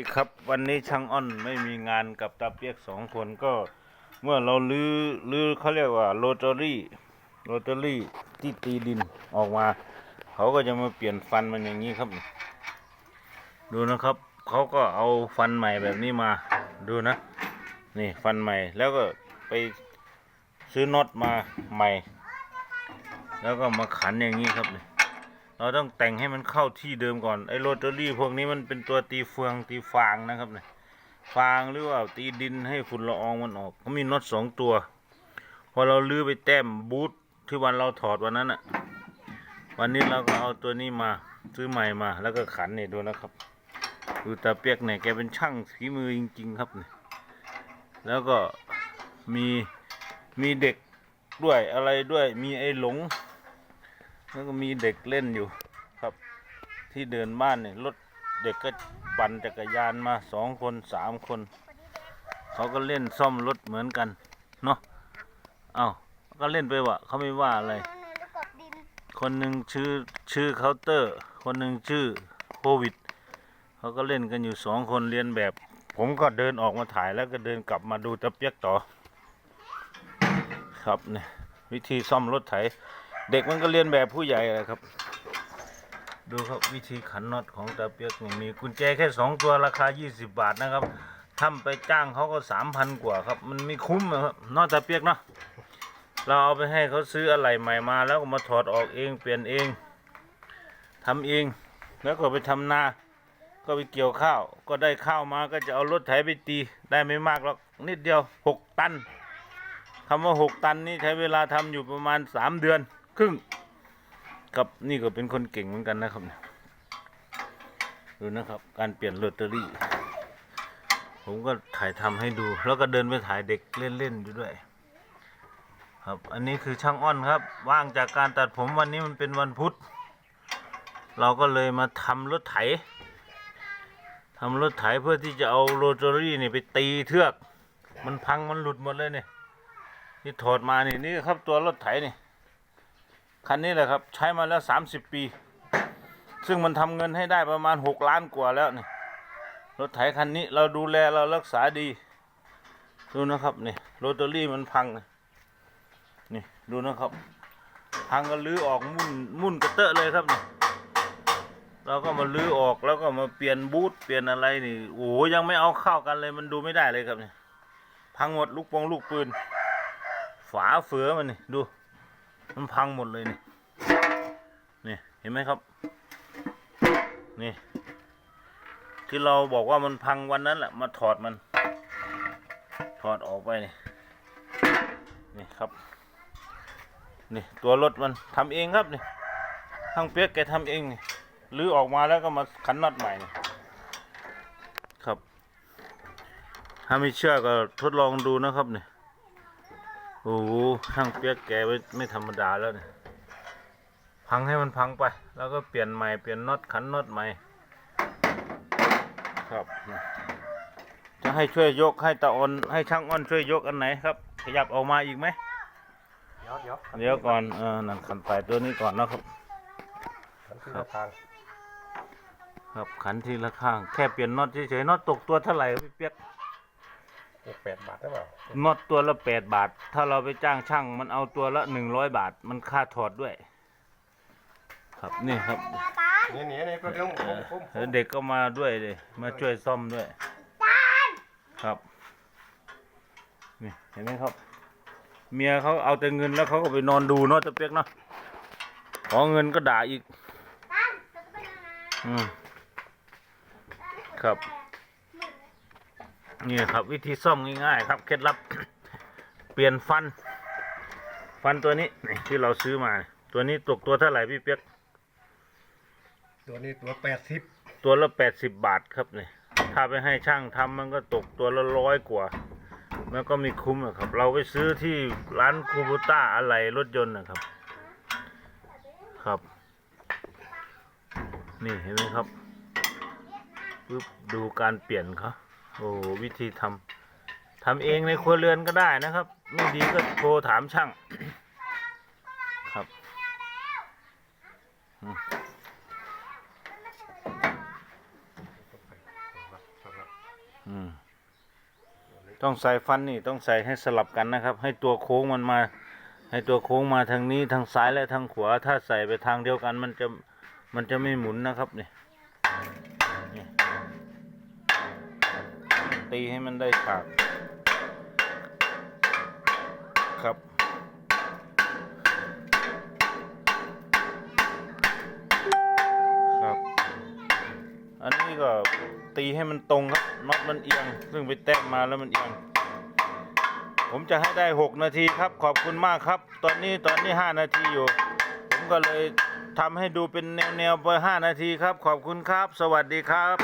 ดีครับวันนี้ช่างอ้อนไม่มีงานกับตาเปียกสองคนก็ เมื่อเราลื้อลื้อเขาเรียกว่าโรตารี่โรตารี่ที่ตีดินออกมา เขาก็จะมาเปลี่ยนฟันมันอย่างนี้ครับ ดูนะครับเขาก็เอาฟันใหม่แบบนี้มาดูนะ นี่ฟันใหม่แล้วก็ไปซื้อน็อตมาใหม่ แล้วก็มาขันอย่างนี้ครับนี่ เราต้องแต่งให้มันเข้าที่เดิมก่อนไอ้โรตารี่พวกนี้มันเป็นตัวตีเฟืองตีฟางนะครับเนี่ยฟางหรือว่าตีดินให้ฝุ่นละอองมันออกเขามีน็อตสองตัว พอเราลื้อไปแต้มบูทที่วันเราถอดวันนั้นอะวันนี้เราก็เอาตัวนี้มาซื้อใหม่มา แล้วก็ขันเนี่ยดูนะครับดูตาเปียกเนี่ยแกเป็นช่างฝีมือจริง ๆ ครับเนี่ยแล้วก็มีมีเด็กด้วยอะไรด้วยมีไอ้หลง แล้วก็มีเด็กเล่นอยู่ครับ ที่เดินบ้านเนี่ยรถเด็กก็ปั่นจักรยานมาสองคนสามคน เขาก็เล่นซ่อมรถเหมือนกันเนาะเอาก็เล่นไปวะเขาไม่ว่าอะไร คนหนึ่งชื่อชื่อเคาน์เตอร์ คนหนึ่งชื่อโควิดเขาก็เล่นกันอยู่สองคนเรียนแบบ ผมก็เดินออกมาถ่ายแล้วก็เดินกลับมาดูตะเปียกต่อ ครับเนี่ยวิธีซ่อมรถไถ เด็กมันก็เรียนแบบผู้ใหญ่แหละครับ ดูครับวิธีขันน็อตของตาเปียกนี่มีกุญแจแค่สองตัวราคา 20 บาทนะครับทำไปจ้างเขาก็3,000กว่าครับ มันไม่คุ้มนะครับนอกตาเปียกเนาะเราเอาไปให้เขาซื้ออะไรใหม่มา แล้วก็มาถอดออกเองเปลี่ยนเองทำเอง แล้วก็ไปทำนา ก็ไปเกี่ยวข้าว ก็ได้ข้าวมาก็จะเอารถไถไปตีได้ไม่มากหรอกนิดเดียวหกตันคำว่าหกตันนี่ใช้เวลาทำอยู่ประมาณสามเดือน ครึ่งครับนี่ก็เป็นคนเก่งเหมือนกันนะครับดูนะครับ การเปลี่ยนลอตเตอรี่ ผมก็ถ่ายทำให้ดู แล้วก็เดินไปถ่ายเด็กเล่นๆอยู่ด้วย ครับ อันนี้คือช่างอ้อนครับ ว่างจากการตัดผมวันนี้มันเป็นวันพุธ เราก็เลยมาทำรถไถทำรถไถเพื่อที่จะเอาโรตารี่นี่ไปตีเทือก มันพังมันหลุดหมดเลยเนี่ยที่ถอดมานี่นี่ครับตัวรถไถนี่ คันนี้แหละครับใช้มาแล้วสามสิบปี ซึ่งมันทำเงินให้ได้ประมาณหกล้านกว่าแล้วนี่รถไถคันนี้เราดูแลเรารักษาดี ดูนะครับนี่โรตารี่มันพังนะนี่ดูนะครับ พังก็ลื้อออกมุ่นมุ่นกระเตอะเลยครับนี่เราก็มาลื้อออกแล้วก็มาเปลี่ยนบูทเปลี่ยนอะไรนี่โอ้ยังไม่เอาเข้ากันเลยมันดูไม่ได้เลยครับนี่พังหมดลูกโปงลูกปืน ฝาเฟือมันนี่ดู มันพังหมดเลยนี่นี่เห็นไหมครับ นี่ ที่เราบอกว่ามันพังวันนั้นแหละมาถอดมัน ถอดออกไปนี่นี่ครับ นี่ตัวรถมันทำเองครับนี่ทางเปียกแกทำเองนี่รื้อออกมาแล้วก็มาขันน็อตใหม่นี่ครับ ถ้าไม่เชื่อก็ทดลองดูนะครับนี่ โอ้โหช่างเปียกแกไม่ไม่ธรรมดาแล้วเนี่ยพังให้มันพังไป แล้วก็เปลี่ยนใหม่เปลี่ยนน็อตขันน็อตใหม่ ครับ จะให้ช่วยยกให้ตาออนให้ช่างอ้อนช่วยยกอันไหนครับ ขยับออกมาอีกไหมเดี๋ยวเดี๋ยวเดี๋ยวก่อนเออนั่นขันไปตัวนี้ก่อนนะครับขันที่ละทางครับขันทีละข้าง แค่เปลี่ยนน็อตเฉยๆน็อตตกตัวเท่าไหร่พี่เปียก เจ็ดแปดบาทได้เปล่าน็อตตัวละแปดบาท ถ้าเราไปจ้างช่าง มันเอาตัวละหนึ่งร้อยบาท มันค่าถอดด้วย ครับนี่ครับเรือตาลนี่นี่นี่ก็เรื่องคุ้มคุ้มแล้วเด็กก็มาด้วยเลยมาช่วยซ่อมด้วยครับ นี่เห็นไหมครับ เมียเขาเอาแต่เงินแล้วเขาก็ไปนอนดูเนาะตะเปียกเนาะขอเงินก็ด่าอีก ตาลเราจะไปนานอืมครับ นี่ครับวิธีซ่อมง่ายๆครับเคล็ดลับ เปลี่ยนฟัน ฟันตัวนี้นี่ที่เราซื้อมา ตัวนี้ตกตัวเท่าไหร่พี่เปียกตัวนี้ตัวแปดสิบตัวละแปดสิบบาทครับเนี่ยถ้าไปให้ช่างทำมันก็ตกตัวละร้อยกว่า มันก็มีคุ้มอะครับ เราไปซื้อที่ร้านคูบูต้าอะไรรถยนต์นะครับ ครับ นี่เห็นไหมครับปึ๊บดูการเปลี่ยนเขา โอ้วิธีทำทำเองในครัวเรือนก็ได้นะครับ ไม่ดีก็โทรถามช่าง ครับต้องใส่ฟันนี่ต้องใส่ให้สลับกันนะครับ ให้ตัวโค้งมันมา ให้ตัวโค้งมาทางนี้ทางซ้ายและทางขวาถ้าใส่ไปทางเดียวกัน มันจะมันจะไม่หมุนนะครับเนี่นี่ ตีให้มันได้ฉากครับ ครับ อันนี้ก็ตีให้มันตรงครับน็อตมันเอียง ซึ่งไปแตะมาแล้วมันเอียง ผมจะให้ได้ 6 นาทีครับ ขอบคุณมากครับ ตอนนี้ตอนนี้ 5 นาทีอยู่ ผมก็เลยทำให้ดูเป็นแนวๆไป5นาทีครับ ขอบคุณครับ สวัสดีครับ